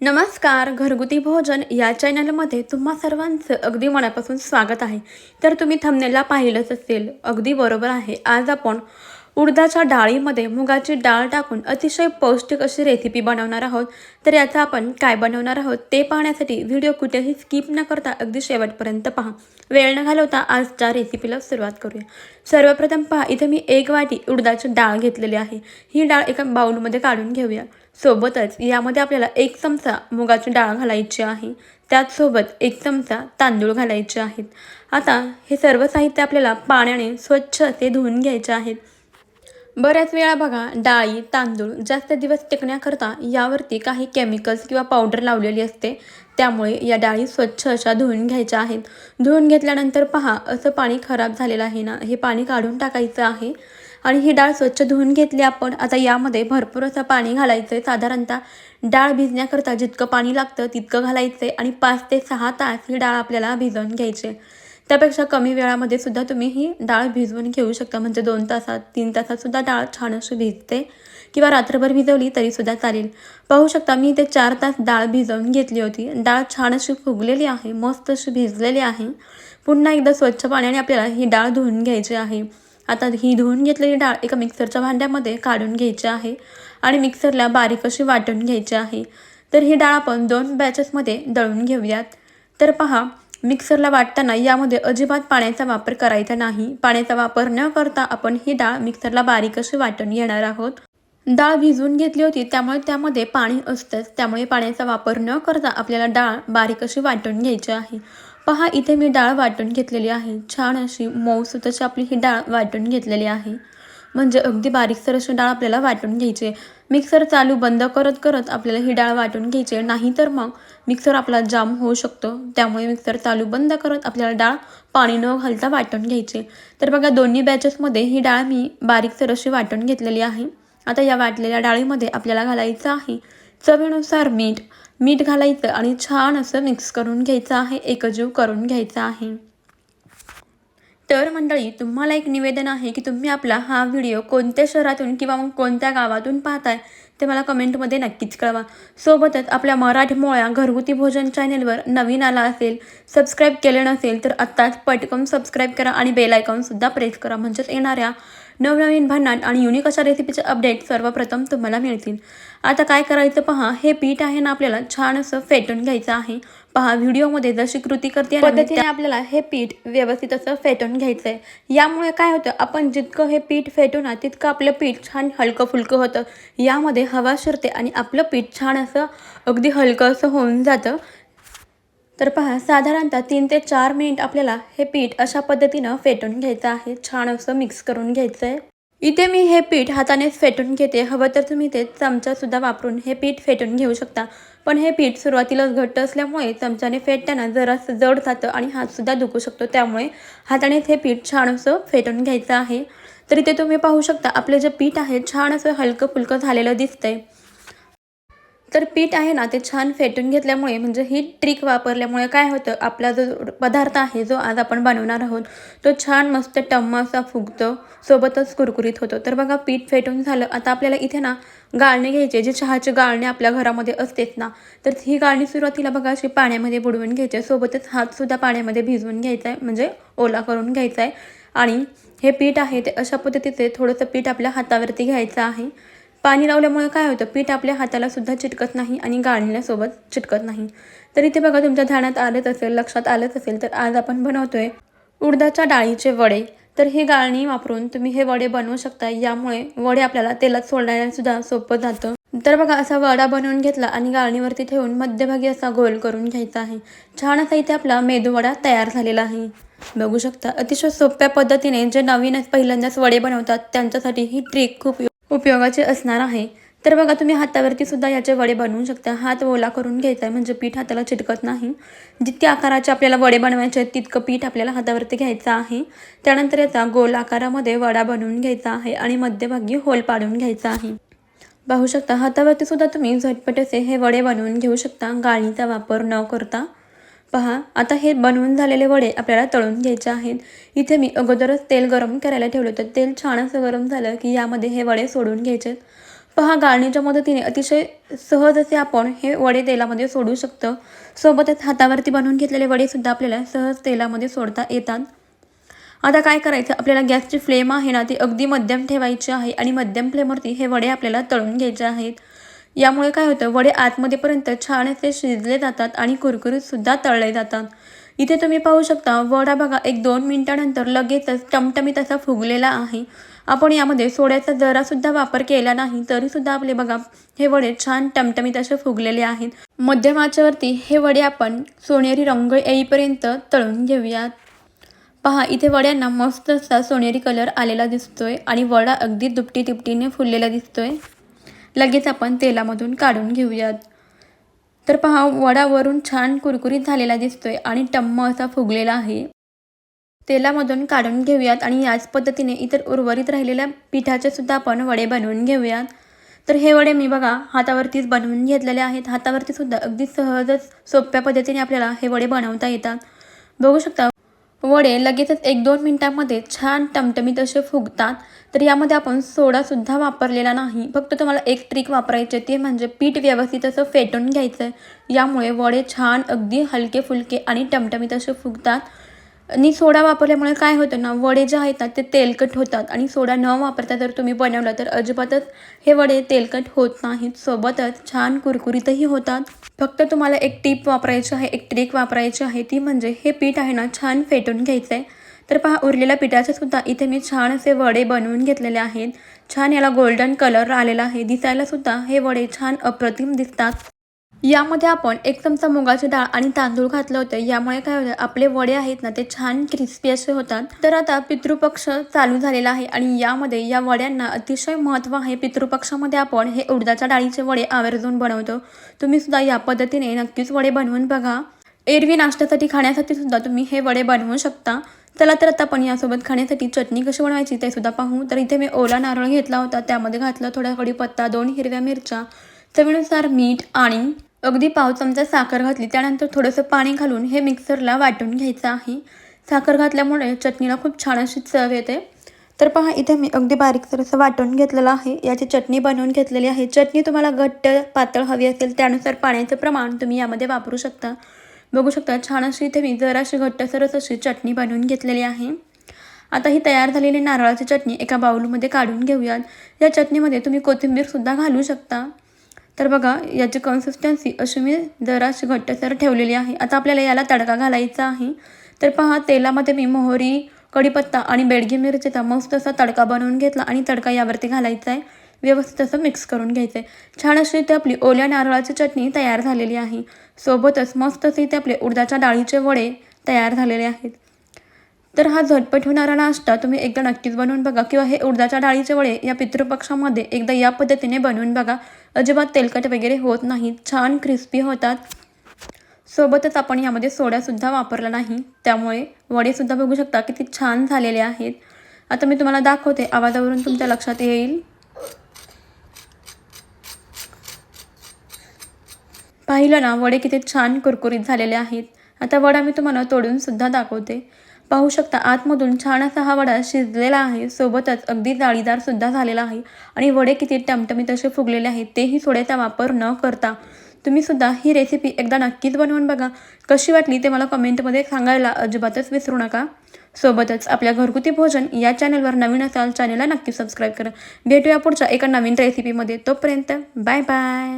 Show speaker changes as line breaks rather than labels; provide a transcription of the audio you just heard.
नमस्कार घरगुती भोजन या चॅनलमध्ये तुम्हा सर्वांचं अगदी मनापासून स्वागत आहे. तर तुम्ही थंबनेलला पाहिलंच असेल अगदी बरोबर आहे. आज आपण उडदाच्या डाळीमध्ये मुगाची डाळ टाकून अतिशय पौष्टिक अशी रेसिपी बनवणार आहोत. तर याचा आपण काय बनवणार आहोत ते पाहण्यासाठी व्हिडिओ कुठेही स्किप न करता अगदी शेवटपर्यंत पहा. वेळ न घालवता आजच्या रेसिपीला सुरुवात करूया. सर्वप्रथम पहा इथे मी एक वाटी उडदाची डाळ घेतलेली आहे. ही डाळ एका बाउलमध्ये काढून घेऊया. सोबतच यामध्ये आपल्याला एक चमचा मुगाची डाळ घालायची आहे. त्याचसोबत एक चमचा तांदूळ घालायचे आहेत. आता हे सर्व साहित्य आपल्याला पाण्याने स्वच्छ असे धुवून घ्यायचे आहेत. बऱ्याच वेळा बघा डाळी तांदूळ जास्त दिवस टिकण्याकरता यावरती काही केमिकल्स किंवा पावडर लावलेली असते. त्यामुळे या डाळी स्वच्छ अशा धुवून घ्यायच्या आहेत. धुवून घेतल्यानंतर पहा असं पाणी खराब झालेलं आहे ना? हे पाणी काढून टाकायचं आहे. आणि ही डाळ स्वच्छ धुवून घेतली आपण. आता यामध्ये भरपूर असं पाणी घालायचं आहे साधारणतः डाळ भिजण्याकरता जितकं पाणी लागतं तितकं घालायचं आहे आणि पाच ते सहा तास ही डाळ आपल्याला भिजवून घ्यायची आहे. त्यापेक्षा कमी वेळामध्ये सुद्धा तुम्ही ही डाळ भिजवून घेऊ शकता. म्हणजे दोन तासात तीन तासात सुद्धा डाळ छान अशी भिजते किंवा रात्रभर भिजवली तरीसुद्धा चालेल. पाहू शकता मी ते चार तास डाळ भिजवून घेतली होती. डाळ छान अशी फुगलेली आहे मस्त अशी भिजलेली आहे. पुन्हा एकदा स्वच्छ पाण्याने आपल्याला ही डाळ धुवून घ्यायची आहे. आता ही धुवून घेतलेली डाळ एका मिक्सरच्या भांड्यामध्ये काढून घ्यायची आहे आणि मिक्सरला बारीक अशी वाटून घ्यायची आहे. तर ही डाळ आपण दोन बॅचेसमध्ये दळून घेऊयात. तर पहा मिक्सरला वाटताना यामध्ये अजिबात पाण्याचा वापर करायचा नाही. पाण्याचा वापर न करता आपण ही डाळ मिक्सरला बारीक अशी वाटून घेणार आहोत. डाळ भिजवून घेतली होती त्यामुळे त्यामध्ये पाणी असतंच. त्यामुळे पाण्याचा वापर न करता आपल्याला डाळ बारीक अशी वाटून घ्यायची आहे. पहा इथे मी डाळ वाटून घेतलेली आहे. छान अशी मऊ सुताची आपली ही डाळ वाटून घेतलेली आहे. म्हणजे अगदी बारीकसर अशी डाळ आपल्याला वाटून घ्यायची आहे. मिक्सर चालू बंद करत करत आपल्याला ही डाळ वाटून घ्यायची आहे. नाही तर मग मिक्सर आपला जाम होऊ शकतो. त्यामुळे मिक्सर चालू बंद करत आपल्याला डाळ पाणी न घालता वाटून घ्यायची तर बघा दोन्ही बॅचेसमध्ये ही डाळ मी बारीकसर अशी वाटून घेतलेली आहे. आता या वाटलेल्या डाळीमध्ये आपल्याला घालायचं आहे चवीनुसार मीठ. मीठ घालायचं आणि छान असं मिक्स करून घ्यायचं आहे एकजीव करून घ्यायचा आहे. तर मंडळी तुम्हाला एक निवेदन आहे की तुम्ही आपला हा व्हिडिओ कोणत्या शहरातून किंवा मग कोणत्या गावातून पाहताय ते मला कमेंटमध्ये नक्कीच कळवा. सोबतच आपल्या मराठमोळ्या घरगुती भोजन चॅनेलवर नवीन आला असेल सबस्क्राईब केले नसेल तर आत्ताच पटकन सबस्क्राईब करा आणि बेल आयकॉनसुद्धा प्रेस करा. म्हणजेच येणाऱ्या नवनवीन भांडण आणि युनिक अशा रेसिपीचे अपडेट सर्वप्रथम तुम्हाला मिळतील. आता काय करायचं पहा हे पीठ आहे ना आपल्याला छान असं फेटून घ्यायचं आहे. पहा व्हिडिओमध्ये जशी कृती करते पद्धतीने आपल्याला हे पीठ व्यवस्थित असं फेटून घ्यायचं आहे यामुळे काय होतं आपण जितकं हे पीठ फेटू ना तितकं आपलं पीठ छान हलकं फुलकं होतं. यामध्ये हवा शिरते आणि आपलं पीठ छान असं अगदी हलकं असं होऊन जातं. तर पहा साधारणतः तीन ते चार मिनिट आपल्याला हे पीठ अशा पद्धतीनं फेटून घ्यायचं आहे. छान असं मिक्स करून घ्यायचं आहे इथे मी हे पीठ हातानेच फेटून घेते. हवं तर तुम्ही ते चमचासुद्धा वापरून हे पीठ फेटून घेऊ शकता. पण हे पीठ सुरुवातीलाच घट्ट असल्यामुळे चमच्याने फेटताना जरासं जड जातं आणि हातसुद्धा दुखू शकतो. त्यामुळे हातानेच हे पीठ छान असं फेटून घ्यायचं आहे. तर इथे तुम्ही पाहू शकता आपलं जे पीठ आहे छान असं हलकं फुलकं झालेलं दिसतंय. तर पीठ आहे ना ते छान फेटून घेतल्यामुळे म्हणजे ही ट्रिक वापरल्यामुळे काय होतं आपला जो पदार्थ आहे जो आज आपण बनवणार आहोत तो छान मस्त टम्म असा फुगतो सोबतच कुरकुरीत होतो. तर बघा पीठ फेटून झालं आता आपल्याला इथे ना गाळणी घ्यायचे जे चहाचे गाळणे आपल्या घरामध्ये असतेच ना तर ही गाळणी सुरुवातीला बघा अशी पाण्यामध्ये बुडवून घ्यायची सोबतच हातसुद्धा पाण्यामध्ये भिजवून घ्यायचा आहे म्हणजे ओला करून घ्यायचा आहे. आणि हे पीठ आहे ते अशा पद्धतीचे थोडंसं पीठ आपल्या हातावरती घ्यायचं आहे. पाणी लावल्यामुळे काय होतं? पीठ आपल्या हाताला सुद्धा चिटकत नाही आणि गाळण्यासोबत चिटकत नाही. तर इथे बघा तुमच्या ध्यानात आलंच असेल लक्षात आलंच असेल तर आज आपण बनवतोय उडदाच्या डाळीचे वडे. तर ही गाळणी वापरून तुम्ही हे वडे बनवू शकता. यामुळे वडे आपल्याला तेलात सोडण्याला सुद्धा सोपं जातं. तर बघा असा वडा बनवून घेतला आणि गाळणीवरती ठेवून मध्यभागी असा गोल करून घ्यायचा आहे. छान असा इथे आपला मेदूवडा तयार झालेला आहे. बघू शकता अतिशय सोप्या पद्धतीने जे नवीनच पहिल्यांदाच वडे बनवतात त्यांच्यासाठी ही ट्रिक खूप उपयोगाचे असणार आहे. तर बघा तुम्ही हातावरती सुद्धा याचे वडे बनवू शकता. हात ओला करून घ्यायचा आहे म्हणजे पीठ हाताला चिटकत नाही. जितके आकाराचे आपल्याला वडे बनवायचे आहेत तितकं पीठ आपल्याला हातावरती घ्यायचं आहे. त्यानंतर याचा गोल आकारामध्ये वडा बनवून घ्यायचा आहे आणि मध्यभागी होल पाडून घ्यायचा आहे. पाहू शकता हातावरती सुद्धा तुम्ही झटपट असे हे वडे बनवून घेऊ शकता. गाळीचा वापर न करता. पहा आता हे बनवून झालेले वडे आपल्याला तळून घ्यायचे आहेत. इथे मी अगोदरच तेल गरम करायला ठेवलं होतं. तेल छान असं गरम झालं की यामध्ये हे वडे सोडून घ्यायचे पहा गाळणीच्या मदतीने अतिशय सहज असे आपण हे वडे तेलामध्ये सोडू शकतो. सोबतच हातावरती बनवून घेतलेले वडेसुद्धा आपल्याला सहज तेलामध्ये सोडता येतात. आता काय करायचं? आपल्याला गॅसची फ्लेम आहे ना ती अगदी मध्यम ठेवायची आहे आणि मध्यम फ्लेमवरती हे वडे आपल्याला तळून घ्यायचे आहेत. यामुळे काय होतं वडे आतमध्येपर्यंत छान असे शिजले जातात आणि कुरकुरीतसुद्धा तळले जातात. इथे तुम्ही पाहू शकता वडा बघा एक दोन मिनिटानंतर लगेचच टमटमीत असा फुगलेला आहे. आपण यामध्ये सोड्याचा जरासुद्धा वापर केला नाही तरीसुद्धा आपले बघा हे वडे छान टमटमीत असे फुगलेले आहेत. मध्यम आचेवरती हे वडे आपण सोनेरी रंग येईपर्यंत तळून घेऊयात. पहा इथे वड्यांना मस्त असा सोनेरी कलर आलेला दिसतोय आणि वडा अगदी दुपटी तिपटीने फुललेला दिसतोय. लगेच आपण तेलामधून काढून घेऊयात. तर पहा वडावरून छान कुरकुरीत झालेला दिसतोय आणि टम्म असा फुगलेला आहे. तेलामधून काढून घेऊयात आणि याच पद्धतीने इतर उर्वरित राहिलेल्या पिठाचे सुद्धा आपण वडे बनवून घेऊयात. तर हे वडे मी बघा हातावरतीच बनवून घेतलेले आहेत. हातावरती सुद्धा अगदी सहजच सोप्या पद्धतीने आपल्याला हे वडे बनवता येतात. बघू शकता वडे लगेचच एक दोन मिनटामध्ये छान टमटमीत असे फुगतात. तर यामध्ये आपण सोडासुद्धा वापरलेला नाही. फक्त तुम्हाला एक ट्रिक वापरायचे ते म्हणजे पीठ व्यवस्थित असं फेटून घ्यायचं आहे यामुळे वडे छान अगदी हलके फुलके आणि टमटमीत असे फुगतात. आणि सोडा वापरल्यामुळे काय होतं ना वडे जे आहेत ना ते तेलकट होतात. आणि सोडा न वापरता जर तुम्ही बनवलं तर अजिबातच हे वडे तेलकट होत नाहीत. सोबतच छान कुरकुरीतही होतात. फक्त तुम्हाला एक टीप वापरायची आहे एक ट्रिक वापरायची आहे ती म्हणजे हे पीठ आहे ना छान फेटून घ्यायचं आहे तर पहा उरलेल्या पिठाचे सुद्धा इथे मी छान असे वडे बनवून घेतलेले आहेत. छान याला गोल्डन कलर आलेला आहे. दिसायला सुद्धा हे वडे छान अप्रतिम दिसतात. यामध्ये आपण एक चमचा मुगाची डाळ आणि तांदूळ घातलं होतं. यामुळे काय होतं आपले वडे आहेत ना ते छान क्रिस्पी असे होतात. तर आता पितृपक्ष चालू झालेला आहे आणि यामध्ये या वड्यांना अतिशय महत्त्व आहे. पितृपक्षामध्ये आपण हे उडदाच्या डाळीचे वडे आवर्जून बनवतो. तुम्ही सुद्धा या पद्धतीने नक्कीच वडे बनवून बघा. एरवी नाश्त्यासाठी खाण्यासाठी सुद्धा तुम्ही हे वडे बनवू शकता. चला तर आता आपण यासोबत खाण्यासाठी चटणी कशी बनवायची ते सुद्धा पाहू. तर इथे मी ओला नारळ घेतला होता. त्यामध्ये घातलं थोडा कढीपत्ता दोन हिरव्या मिरच्या चवीनुसार मीठ आणि अगदी पाव चमचा साखर घातली त्यानंतर थोडंसं पाणी घालून हे मिक्सरला वाटून घ्यायचं आहे. साखर घातल्यामुळे चटणीला खूप छान अशी चव येते. तर पहा इथे मी अगदी बारीकसर असं वाटून घेतलेलं आहे. याची चटणी बनवून घेतलेली आहे. चटणी तुम्हाला घट्ट पातळ हवी असेल त्यानुसार पाण्याचं प्रमाण तुम्ही यामध्ये वापरू शकता. बघू शकता छान अशी इथे मी जराशी घट्टसरच अशी चटणी बनवून घेतलेली आहे. आता ही तयार झालेली नारळाची चटणी एका बाऊलमध्ये काढून घेऊयात. या चटणीमध्ये तुम्ही कोथिंबीरसुद्धा घालू शकता. तर बघा याची कन्सिस्टन्सी अशी मी जराशी घट्टसर ठेवलेली आहे. आता आपल्याला याला तडका घालायचा आहे. तर पहा तेलामध्ये मी मोहरी कढीपत्ता आणि बेडगी मिरचीचा मस्त असा तडका बनवून घेतला आणि तडका यावरती घालायचा आहे. व्यवस्थित असं मिक्स करून घ्यायचं आहे छान अशी इथे आपली ओल्या नारळाची चटणी तयार झालेली आहे. सोबतच मस्त असे इथे आपले उडदाच्या डाळीचे वडे तयार झालेले आहेत. तर हा झटपट होणारा नाश्ता तुम्ही एकदा नक्कीच बनवून बघा किंवा हे उडदाच्या डाळीचे वडे या पितृपक्षामध्ये एकदा या पद्धतीने बनवून बघा. अजिबात तेलकट वगैरे होत नाहीत छान क्रिस्पी होतात. सोबतच आपण यामध्ये सोड्यासुद्धा वापरला नाही. त्यामुळे वडेसुद्धा बघू शकता किती छान झालेले आहेत. आता मी तुम्हाला दाखवते. आवाजावरून तुमच्या लक्षात येईल. पाहिलं ना वडे किती छान कुरकुरीत झालेले आहेत. आता वडा मी तुम्हाला तोडूनसुद्धा दाखवते. पाहू शकता आतमधून छान असा हा वडा शिजलेला आहे. सोबतच अगदी जाळीदार सुद्धा झालेला आहे. आणि वडे किती टमटमीत असे फुगलेले आहेत तेही सोड्याचा वापर न करता. तुम्ही सुद्धा ही रेसिपी एकदा नक्कीच बनवून बघा. कशी वाटली ते मला कमेंटमध्ये सांगायला अजिबातच विसरू नका. सोबतच आपल्या घरगुती भोजन या चॅनलवर नवीन असाल चॅनलला नक्की सबस्क्राईब करा. भेटूया पुढच्या एका नवीन रेसिपीमध्ये तोपर्यंत बाय बाय